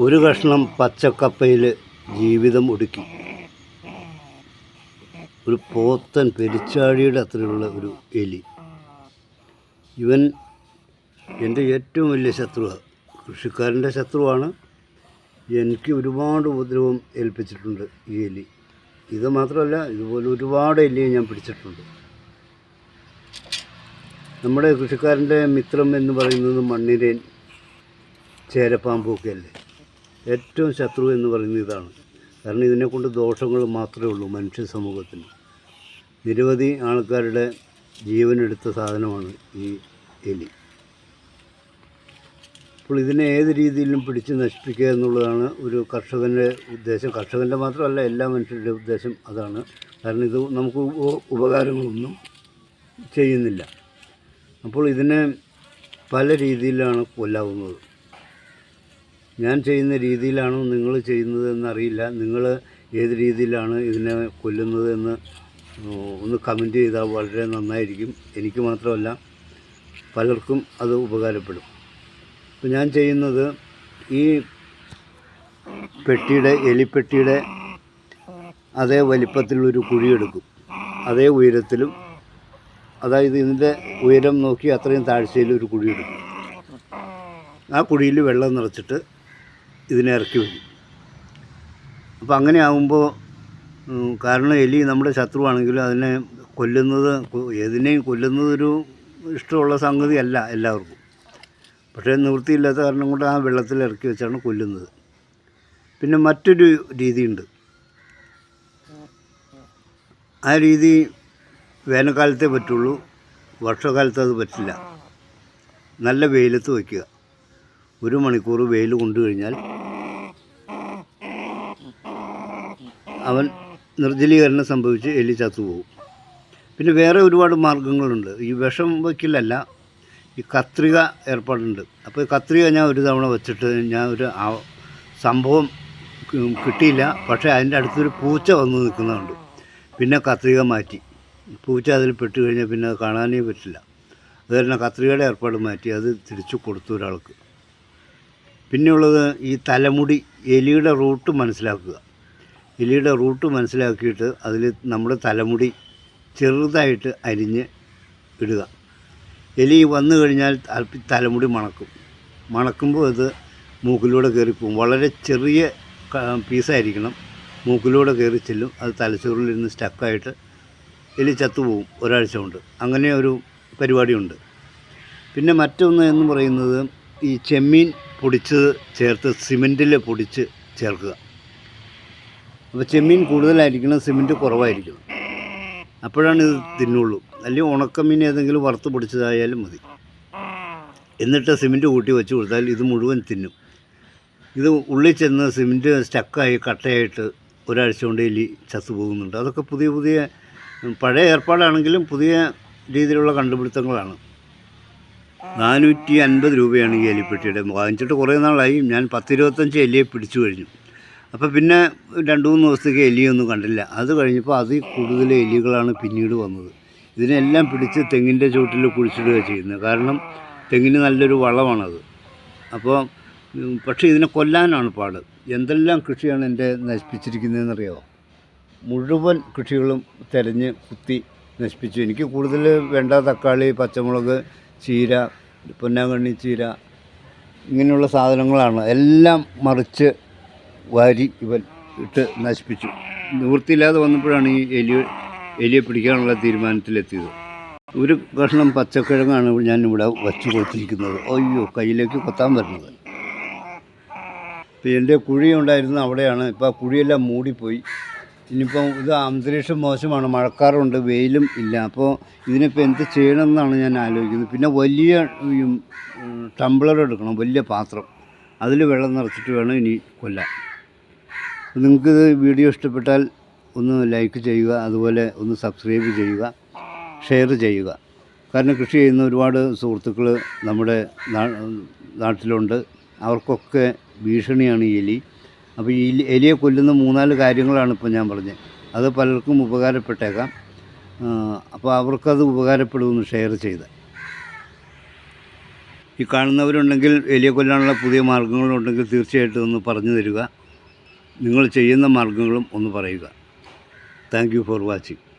ഒരു കഷ്ണം പച്ചക്കപ്പയിൽ ജീവിതം ഒടുക്കി. ഒരു പോത്തൻ പെരിച്ചാഴിയുടെ അത്രയുള്ള ഒരു എലി. ഇവൻ എന്റെ ഏറ്റവും വലിയ ശത്രുവാണ് കൃഷിക്കാരന്റെ ശത്രുവാണ്. എനിക്ക് ഒരുപാട് ഉപദ്രവം ഏൽപ്പിച്ചിട്ടുണ്ട് ഈ എലി. ഇത് മാത്രമല്ല ഇതുപോലെ ഒരുപാട് എലിയെ ഞാൻ പിടിച്ചിട്ടുണ്ട്. നമ്മുടെ കൃഷിക്കാരന്റെ മിത്രം എന്ന് പറയുന്നത് മണ്ണിരേൻ ചേരപ്പാമ്പൊക്കെ അല്ലേ ഏറ്റവും ശത്രു എന്ന് പറയുന്നത് ഇതാണ്. കാരണം ഇതിനെക്കൊണ്ട് ദോഷങ്ങൾ മാത്രമേ ഉള്ളൂ മനുഷ്യ സമൂഹത്തിന്. നിരവധി ആൾക്കാരുടെ ജീവനെടുത്ത സാധനമാണ് ഈ എലി. അപ്പോൾ ഇതിനെ ഏത് രീതിയിലും പിടിച്ച് നശിപ്പിക്കുക എന്നുള്ളതാണ് ഒരു കർഷകന്റെ ഉദ്ദേശം. കർഷകന്റെ മാത്രമല്ല എല്ലാ മനുഷ്യരുടെ ഉദ്ദേശം അതാണ്. കാരണം ഇത് നമുക്ക് ഉപ- ഉപകാരങ്ങളൊന്നും ചെയ്യുന്നില്ല. അപ്പോൾ ഇതിനെ പല രീതിയിലാണ് കൊല്ലാവുന്നത്. ഞാൻ ചെയ്യുന്ന രീതിയിലാണോ നിങ്ങൾ ചെയ്യുന്നത് എന്നറിയില്ല നിങ്ങൾ ഏത് രീതിയിലാണ് ഇതിനെ കൊല്ലുന്നത് എന്ന് ഒന്ന് കമന്റ് ചെയ്താൽ വളരെ നന്നായിരിക്കും. എനിക്ക് മാത്രമല്ല പലർക്കും അത് ഉപകാരപ്പെടും. അപ്പോൾ ഞാൻ ചെയ്യുന്നത് ഈ പെട്ടിയുടെ എലിപ്പെട്ടിയുടെ അതേ വലിപ്പത്തിലുള്ളൊരു കുഴിയെടുക്കും അതേ ഉയരത്തിലും അതായത് ഇതിന്റെ ഉയരം നോക്കി അത്രയും താഴ്ചയിൽ ഒരു കുഴിയെടുക്കും ആ കുഴിയിൽ വെള്ളം നിറച്ചിട്ട് ഇതിനെ ഇറക്കി വയ്ക്കും അപ്പോൾ അങ്ങനെ ആകുമ്പോൾ കാരണം എലി നമ്മുടെ ശത്രുവാണെങ്കിലും അതിനെ കൊല്ലുന്നത് ഏതിനെയും കൊല്ലുന്നത് ഒരു ഇഷ്ടമുള്ള സംഗതിയല്ല എല്ലാവർക്കും. പക്ഷേ നിവൃത്തിയില്ലാത്ത കാരണം കൊണ്ട് ആ വെള്ളത്തിൽ ഇറക്കി വെച്ചാണ് കൊല്ലുന്നത്. പിന്നെ മറ്റൊരു രീതിയുണ്ട്. ആ രീതി വേനൽക്കാലത്തേ പറ്റുള്ളൂ വർഷകാലത്ത് അത് പറ്റില്ല. നല്ല വെയിലത്ത് വയ്ക്കുക ഒരു മണിക്കൂർ വെയിൽ കൊണ്ടു കഴിഞ്ഞാൽ അവൻ നിർജലീകരണം സംഭവിച്ച് എലി ചത്തുപോകും. പിന്നെ വേറെ ഒരുപാട് മാർഗങ്ങളുണ്ട്. ഈ വിഷം വയ്ക്കലല്ല ഈ കത്രിക ഏർപ്പാടുണ്ട്. അപ്പോൾ കത്രിക ഞാൻ ഒരു തവണ വെച്ചിട്ട് ഞാൻ ഒരു സംഭവം കിട്ടിയില്ല. പക്ഷേ അതിന്റെ അടുത്തൊരു പൂച്ച വന്ന് നിൽക്കുന്നുണ്ട് പിന്നെ കത്രിക മാറ്റി. പൂച്ച അതിൽ പെട്ട് കഴിഞ്ഞാൽ പിന്നെ കാണാനേ പറ്റില്ല. അത് കാരണം കത്രികയുടെ ഏർപ്പാട് മാറ്റി അത് തിരിച്ചു കൊടുത്തു ഒരാൾക്ക്. പിന്നെയുള്ളത് ഈ തലമുടി എലിയുടെ റൂട്ട് മനസ്സിലാക്കുക. എലിയുടെ റൂട്ട് മനസ്സിലാക്കിയിട്ട് അതിൽ നമ്മുടെ തലമുടി ചെറുതായിട്ട് അരിഞ്ഞ് ഇടുക. എലി വന്നു കഴിഞ്ഞാൽ തലമുടി മണക്കും. മണക്കുമ്പോൾ അത് മൂക്കിലൂടെ കയറിപ്പോവും വളരെ ചെറിയ പീസായിരിക്കണം. മൂക്കിലൂടെ കയറി ചെല്ലും. അത് തലച്ചോറിൽ തലച്ചോറിലിരുന്ന് സ്റ്റക്കായിട്ട് എലി ചത്തുപോകും ഒരാഴ്ച കൊണ്ട്. അങ്ങനെ ഒരു പരിപാടിയുണ്ട്. പിന്നെ മറ്റൊന്ന് എന്ന് പറയുന്നത് ഈ ചെമ്മീൻ പൊടിച്ചത് ചേർത്ത് സിമെന്റിൽ പൊടിച്ച് ചേർക്കുക. അപ്പോൾ ചെമ്മീൻ കൂടുതലായിരിക്കണം സിമെന്റ് കുറവായിരിക്കണം അപ്പോഴാണ് ഇത് തിന്നുള്ളൂ. അല്ലെങ്കിൽ ഉണക്കമീൻ ഏതെങ്കിലും വറുത്ത് പൊടിച്ചതായാലും മതി. എന്നിട്ട് സിമെന്റ് കൂട്ടി വെച്ച് കൊടുത്താൽ ഇത് മുഴുവൻ തിന്നും. ഇത് ഉള്ളിൽ ചെന്ന് സിമെന്റ് സ്റ്റക്കായി കട്ടയായിട്ട് ഒരാഴ്ച കൊണ്ട് എലി ചത്തു പോകുന്നുണ്ട്. അതൊക്കെ പുതിയ പുതിയ പഴയ ഏർപ്പാടാണെങ്കിലും പുതിയ രീതിയിലുള്ള കണ്ടുപിടുത്തങ്ങളാണ്. നാനൂറ്റി അൻപത് രൂപയാണ് ഈ എലിപ്പെട്ടിയുടെ. വാങ്ങിച്ചിട്ട് കുറേ നാളായി. ഞാൻ പത്തിരുപത്തഞ്ച് എലിയെ പിടിച്ചു കഴിഞ്ഞു. അപ്പോൾ പിന്നെ രണ്ട് മൂന്ന് ദിവസത്തേക്ക് എലിയൊന്നും കണ്ടില്ല. അത് കഴിഞ്ഞപ്പോൾ അതിൽ കൂടുതൽ എലികളാണ് പിന്നീട് വന്നത്. ഇതിനെല്ലാം പിടിച്ച് തെങ്ങിന്റെ ചുവട്ടിൽ കുഴിച്ചിടുക ചെയ്യുന്നത്. കാരണം തെങ്ങിന് നല്ലൊരു വളമാണത്. അപ്പോൾ പക്ഷേ ഇതിനെ കൊല്ലാനാണ് പാട്. എന്തെല്ലാം കൃഷിയാണ് എന്റെ നശിപ്പിച്ചിരിക്കുന്നതെന്നറിയാമോ മുഴുവൻ കൃഷികളും തിരഞ്ഞ് കുത്തി നശിപ്പിച്ചു. എനിക്ക് കൂടുതൽ വേണ്ട തക്കാളി പച്ചമുളക് ചീര പൊന്നാങ്കണ്ണി ചീര ഇങ്ങനെയുള്ള സാധനങ്ങളാണ്. എല്ലാം മറിച്ച് വാരി ഇവൻ ഇട്ട് നശിപ്പിച്ചു. നിവൃത്തിയില്ലാതെ വന്നപ്പോഴാണ് ഈ എലി എലിയെ പിടിക്കാനുള്ള തീരുമാനത്തിലെത്തിയത്. ഒരു കഷ്ണം പച്ചക്കിഴങ്ങാണ് ഞാനിവിടെ വച്ചു കൊടുത്തിരിക്കുന്നത്. അയ്യോ കയ്യിലേക്ക് കൊത്താൻ വരുന്നത്. ഇപ്പം എന്റെ കുഴി ഉണ്ടായിരുന്ന അവിടെയാണ്. ഇപ്പോൾ ആ കുഴിയെല്ലാം മൂടിപ്പോയി. ഇനിയിപ്പം ഇത് അന്തരീക്ഷം മോശമാണ്. മഴക്കാറുണ്ട് വെയിലും ഇല്ല. അപ്പോൾ ഇതിനിപ്പോൾ എന്ത് ചെയ്യണമെന്നാണ് ഞാൻ ആലോചിക്കുന്നത്. പിന്നെ വലിയ ടംബ്ലർ എടുക്കണം വലിയ പാത്രം. അതിൽ വെള്ളം നിറച്ചിട്ട് വേണം ഇനി കൊല്ലാൻ. നിങ്ങൾക്ക് വീഡിയോ ഇഷ്ടപ്പെട്ടാൽ ഒന്ന് ലൈക്ക് ചെയ്യുക അതുപോലെ ഒന്ന് സബ്സ്ക്രൈബ് ചെയ്യുക ഷെയർ ചെയ്യുക. കാരണം കൃഷി ചെയ്യുന്ന ഒരുപാട് സുഹൃത്തുക്കൾ നമ്മുടെ നാട്ടിലുണ്ട്. അവർക്കൊക്കെ ഭീഷണിയാണ് എലി. അപ്പോൾ ഈ എലിയെ കൊല്ലുന്ന മൂന്നാൽ കാര്യങ്ങളാണ് ഇപ്പോൾ ഞാൻ പറഞ്ഞത്. അത് പലർക്കും ഉപകാരപ്പെട്ടേക്കാം. അപ്പോൾ അവർക്കത് ഉപകാരപ്പെടുമെന്ന് ഷെയർ ചെയ്ത്. ഈ കാണുന്നവരുണ്ടെങ്കിൽ എലിയെ കൊല്ലാനുള്ള പുതിയ മാർഗങ്ങളുണ്ടെങ്കിൽ തീർച്ചയായിട്ടും ഒന്ന് പറഞ്ഞു തരിക. നിങ്ങൾ ചെയ്യുന്ന മാർഗങ്ങളും ഒന്ന് പറയുക. Thank for watching